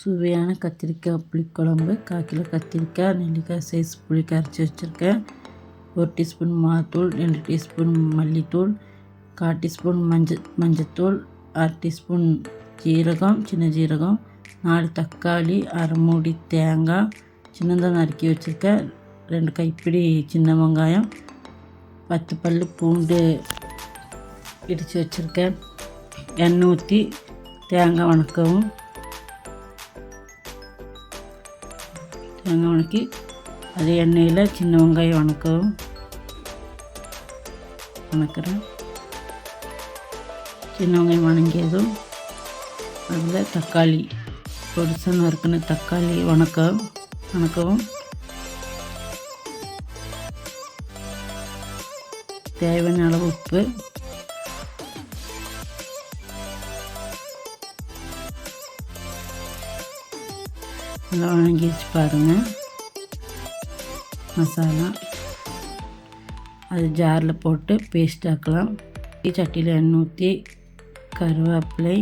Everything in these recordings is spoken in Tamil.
சுவையான கத்திரிக்காய் புளிக்குழம்பு கால் கிலோ கத்திரிக்காய் நெல்லிக்காய் சைஸ் புளி கரைச்சி வச்சுருக்கேன். ஒரு டீஸ்பூன் மாத்தூள் ரெண்டு டீஸ்பூன் மல்லித்தூள் கால் டீஸ்பூன் மஞ்சள் மஞ்சத்தூள் அரை டீஸ்பூன் ஜீரகம் சின்ன ஜீரகம் நாலு தக்காளி அரை மூடி தேங்காய் சின்னதாக நறுக்கி வச்சுருக்கேன். ரெண்டு கைப்பிடி சின்ன வெங்காயம் பத்து பல் பூண்டு இடித்து வச்சுருக்கேன். எண்ணெய் ஊற்றி தேங்காய் வணக்கவும் தேங்காய் வணக்கி அது எண்ணெயில் சின்ன வெங்காயம் வணக்கவும் வணக்கிறேன். சின்ன வெங்காயம் வணங்கியதும் அதில் தக்காளி பொடிசாக நறுக்கின தக்காளி வணக்கம். வணக்கவும் தேவையான அளவு உப்பு நல்லா வணங்கிடுச்சு பாருங்கள் மசாலா. அது ஜாரில் போட்டு பேஸ்ட் ஆக்கலாம். சட்டியில் எண்ணெய் ஊற்றி கருவேப்பிலை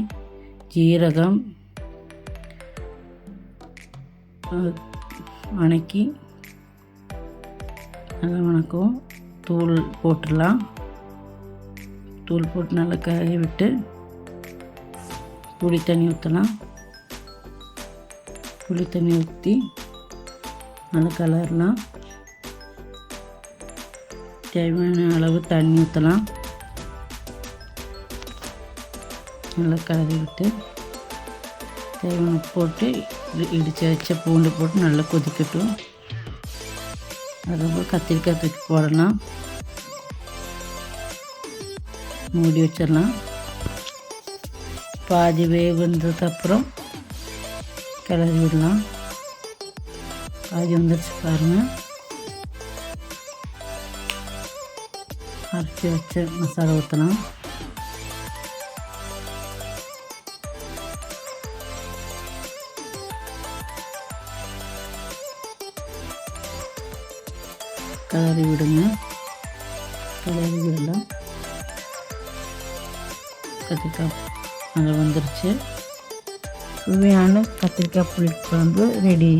ஜீரகம் வணக்கி. நல்லா வணக்கம் தூள் போட்டுடலாம். தூள் போட்டு நல்லா கழுவி விட்டு புளி தண்ணி ஊற்றலாம் புளி தண்ணி ஊற்றி நல்லா கலரலாம். தேவையான அளவு தண்ணி ஊற்றலாம் நல்லா கலரி விட்டு தேவையான போட்டு இடித்து வச்ச பூண்டு போட்டு நல்லா கொதிக்கட்டும். அதுக்கப்புறம் கத்திரிக்காய் தூக்கி போடலாம். மூடி வச்சிடலாம். பாதி வேகுனதுக்கப்புறம் கிளறி விடலாம் பாதி வந்துருச்சு பாருங்கள் அரைச்சி வச்சு மசாலா ஊற்றலாம் கிளறி விடுங்க. கிளறி விடலாம். கத்திரிக்காய் நல்லா வந்துருச்சு. சுவையான கத்திரிக்காய் புளி குழம்பு ரெடி